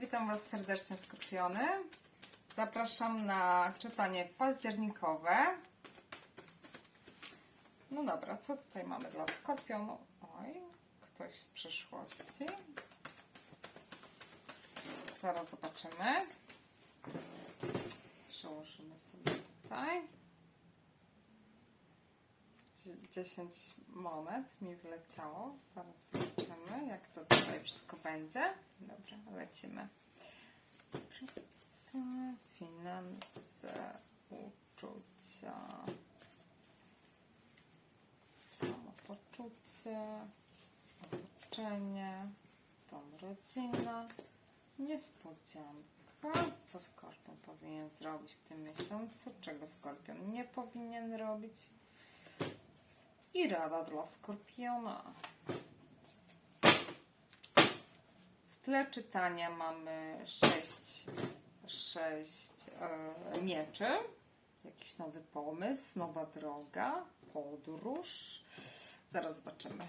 witam Was serdecznie Skorpiony. Zapraszam na czytanie październikowe. No dobra, co tutaj mamy dla Skorpionu? Oj, ktoś z przyszłości. Zaraz zobaczymy. Przełożymy sobie tutaj. Dzie- 10 monet mi wleciało. Zaraz zobaczymy, jak to tutaj wszystko będzie. Dobra, lecimy. Finanse, uczucia, samopoczucie, otoczenie, dom, rodzina, niespodzianka. Co Skorpion powinien zrobić w tym miesiącu? Czego Skorpion nie powinien robić? I rada dla Skorpiona. W tle czytania mamy sześć, sześć e, mieczy. Jakiś nowy pomysł, nowa droga, podróż. Zaraz zobaczymy.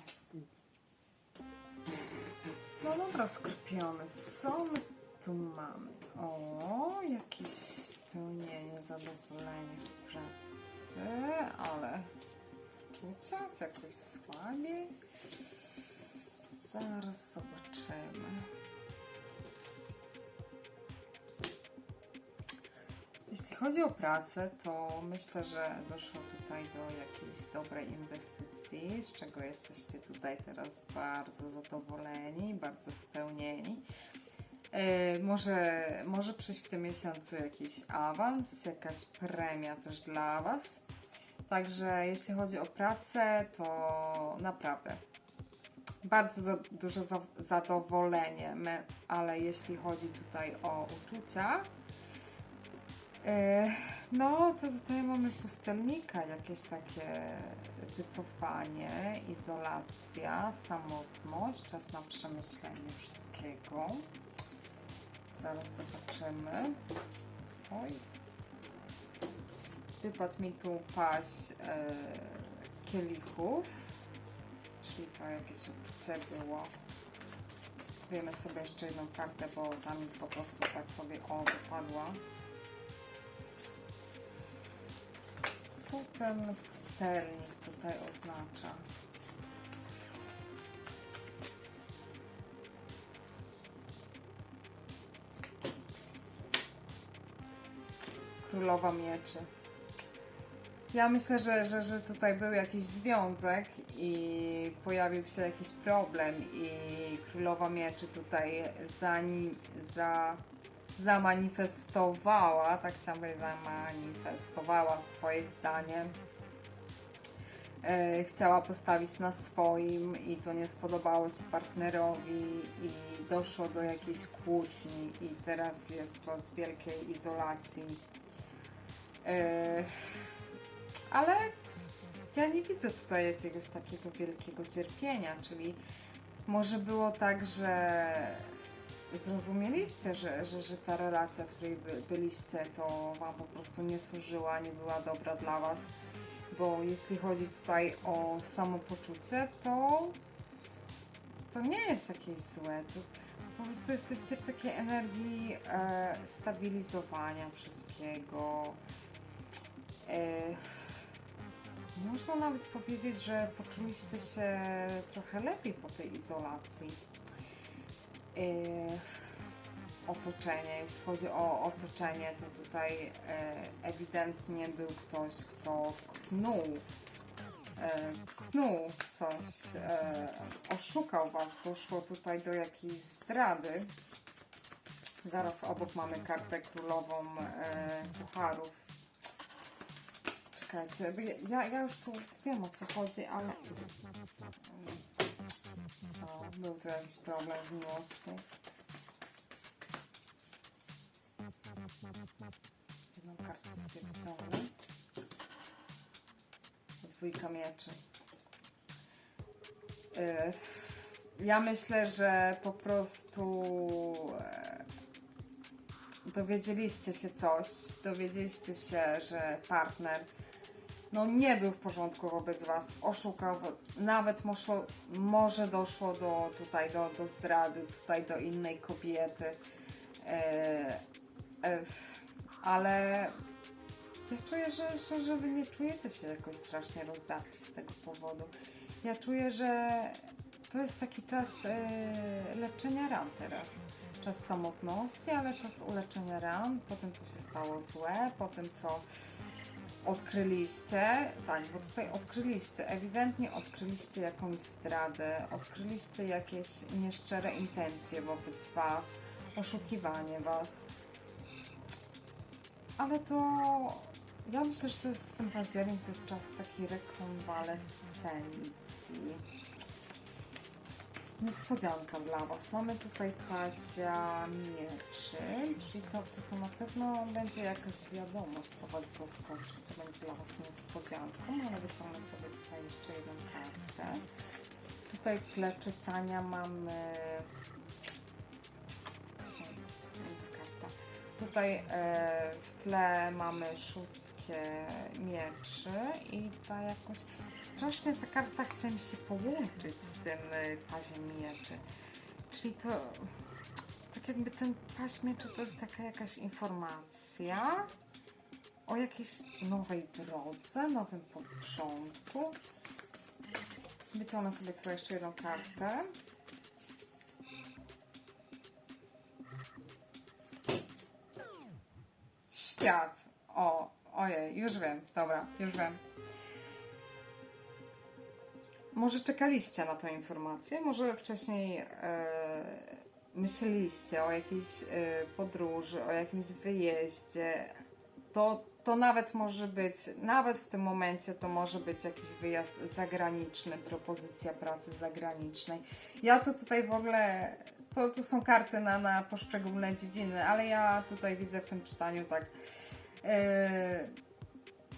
No dobra, Skorpiony, co my tu mamy? O, jakieś spełnienie, zadowolenie w pracy, ale uczuciach jakoś słabiej. Zaraz zobaczymy. Chodzi o pracę, to myślę, że doszło tutaj do jakiejś dobrej inwestycji, z czego jesteście tutaj teraz bardzo zadowoleni, bardzo spełnieni. E, może, może przyjść w tym miesiącu jakiś awans, jakaś premia też dla Was. Także jeśli chodzi o pracę, to naprawdę bardzo za, duże za, zadowolenie, ale jeśli chodzi tutaj o uczucia, no to tutaj mamy pustelnika, jakieś takie wycofanie, izolacja, samotność, czas na przemyślenie wszystkiego. Zaraz zobaczymy. Oj, Wypadł mi tu paść e, kielichów, czyli to jakieś uczucie było. Wiemy sobie jeszcze jedną kartę, bo tam po prostu tak sobie o wypadła. Co ten pustelnik tutaj oznacza? Królowa mieczy. Ja myślę, że, że, że tutaj był jakiś związek i pojawił się jakiś problem i Królowa Mieczy tutaj zani, za, zamanifestowała, tak chciałam powiedzieć, zamanifestowała swoje zdanie. E, chciała postawić na swoim i to nie spodobało się partnerowi i doszło do jakiejś kłótni i teraz jest czas wielkiej izolacji. E, ale ja nie widzę tutaj jakiegoś takiego wielkiego cierpienia, czyli może było tak, że zrozumieliście, że, że, że ta relacja, w której by, byliście, to Wam po prostu nie służyła, nie była dobra dla Was, bo jeśli chodzi tutaj o samopoczucie, to to nie jest jakieś złe, to po prostu jesteście w takiej energii e, stabilizowania wszystkiego, e, można nawet powiedzieć, że poczuliście się trochę lepiej po tej izolacji. Yy, otoczenie, jeśli chodzi o otoczenie, to tutaj e, ewidentnie był ktoś, kto knuł, e, knuł coś, oszukał Was, doszło tutaj do jakiejś zdrady. Zaraz obok mamy kartę królową pucharów. Czekajcie, ja, ja już tu wiem o co chodzi, ale... O, był tu jakiś problem w miłości. Jedną kartę sobie wyciągnę. Dwójka mieczy. Yy, Ja myślę, że po prostu e, dowiedzieliście się coś, dowiedzieliście się, że partner no nie był w porządku wobec Was, oszukał, nawet może, może doszło do tutaj do, do zdrady, tutaj do innej kobiety. E, e, ale ja czuję, że, że, że wy nie czujecie się jakoś strasznie rozdarci z tego powodu. Ja czuję, że to jest taki czas e, leczenia ran teraz. Czas samotności, ale czas uleczenia ran po tym, co się stało złe, po tym, co odkryliście, tak, bo tutaj odkryliście, ewidentnie odkryliście jakąś zdradę, odkryliście jakieś nieszczere intencje wobec Was, oszukiwanie Was. Ale to ja myślę, że to jest ten październik, to jest czas takiej rekonwalescencji. Niespodzianka dla Was. Mamy tutaj Pazia Mieczy, czyli to, to, to na pewno będzie jakaś wiadomość, co Was zaskoczy, co będzie dla Was niespodzianką, ale wyciągnę sobie tutaj jeszcze jedną kartę. Tutaj w tle czytania mamy... Tutaj e, w tle mamy szóstkę mieczy i ta jakoś strasznie ta karta chce mi się połączyć z tym y, paziem mieczy. Czyli to tak jakby ten paź mieczy to jest taka jakaś informacja o jakiejś nowej drodze, nowym początku. Wyciągnę sobie tutaj jeszcze jedną kartę. Świat. O, ojej, już wiem, dobra, już wiem. Może czekaliście na tę informację, może wcześniej e, myśleliście o jakiejś e, podróży, o jakimś wyjeździe. To, to nawet może być, nawet w tym momencie to może być jakiś wyjazd zagraniczny, propozycja pracy zagranicznej. Ja to tutaj w ogóle, to, to są karty na, na poszczególne dziedziny, ale ja tutaj widzę w tym czytaniu tak. E,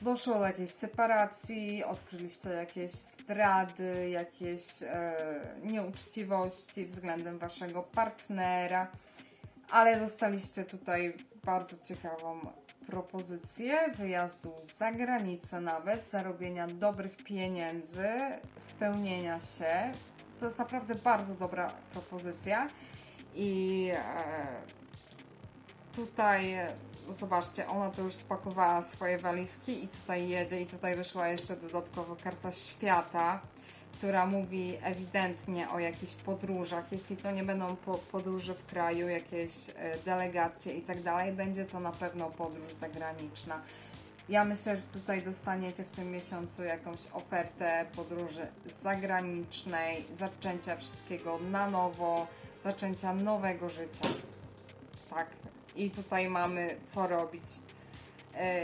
doszło do jakiejś separacji, odkryliście jakieś zdrady, jakieś e, nieuczciwości względem waszego partnera, ale dostaliście tutaj bardzo ciekawą propozycję wyjazdu za granicę nawet, zarobienia dobrych pieniędzy, spełnienia się. To jest naprawdę bardzo dobra propozycja i e, tutaj zobaczcie, ona to już spakowała swoje walizki i tutaj jedzie i tutaj wyszła jeszcze dodatkowo karta świata, która mówi ewidentnie o jakichś podróżach. Jeśli to nie będą po, podróże w kraju, jakieś e, delegacje i tak dalej, będzie to na pewno podróż zagraniczna. Ja myślę, że tutaj dostaniecie w tym miesiącu jakąś ofertę podróży zagranicznej, zaczęcia wszystkiego na nowo, zaczęcia nowego życia. Tak, i tutaj mamy co robić. E,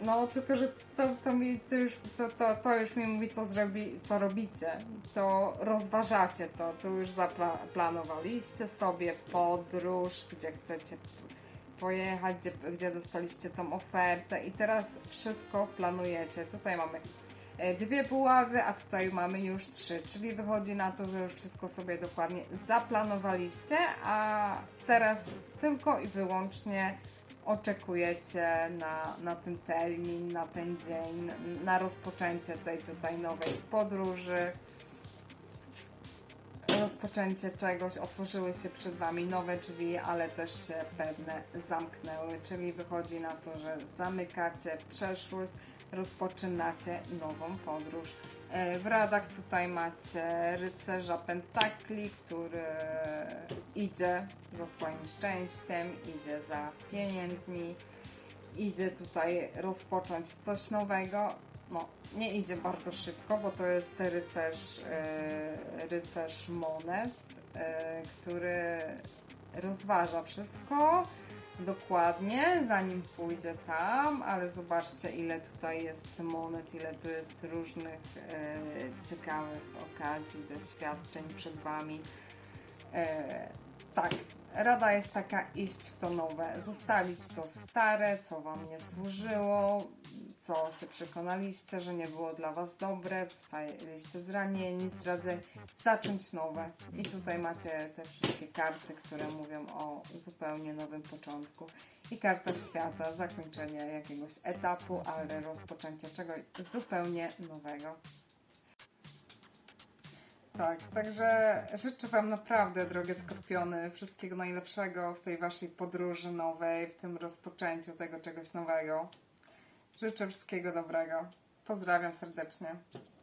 No, tylko że to, to, mi, to, już, to, to, to już mi mówi, co, zrobi, co robicie. To rozważacie to, to już zaplanowaliście sobie podróż, gdzie chcecie pojechać, gdzie, gdzie dostaliście tą ofertę i teraz wszystko planujecie. Tutaj mamy dwie buławy, a tutaj mamy już trzy, czyli wychodzi na to, że już wszystko sobie dokładnie zaplanowaliście, a teraz tylko i wyłącznie oczekujecie na, na ten termin, na ten dzień, na rozpoczęcie tej tutaj nowej podróży, rozpoczęcie czegoś, otworzyły się przed Wami nowe drzwi, ale też się pewne zamknęły, czyli wychodzi na to, że zamykacie przeszłość, rozpoczynacie nową podróż. E, W radach tutaj macie rycerza pentakli, który idzie za swoim szczęściem, idzie za pieniędzmi, idzie tutaj rozpocząć coś nowego. No, nie idzie bardzo szybko, bo to jest rycerz, e, rycerz monet, e, który rozważa wszystko dokładnie, zanim pójdzie tam, ale zobaczcie ile tutaj jest monet, ile tu jest różnych e, ciekawych okazji, doświadczeń przed Wami. E, tak, rada jest taka iść w to nowe, zostawić to stare, co Wam nie służyło, co się przekonaliście, że nie było dla Was dobre, zostaliście zranieni, zdradzeni, zacząć nowe. I tutaj macie te wszystkie karty, które mówią o zupełnie nowym początku. I karta świata, zakończenie jakiegoś etapu, ale rozpoczęcie czegoś zupełnie nowego. Tak, także życzę Wam naprawdę, drogie skorpiony, wszystkiego najlepszego w tej Waszej podróży nowej, w tym rozpoczęciu tego czegoś nowego. Życzę wszystkiego dobrego. Pozdrawiam serdecznie.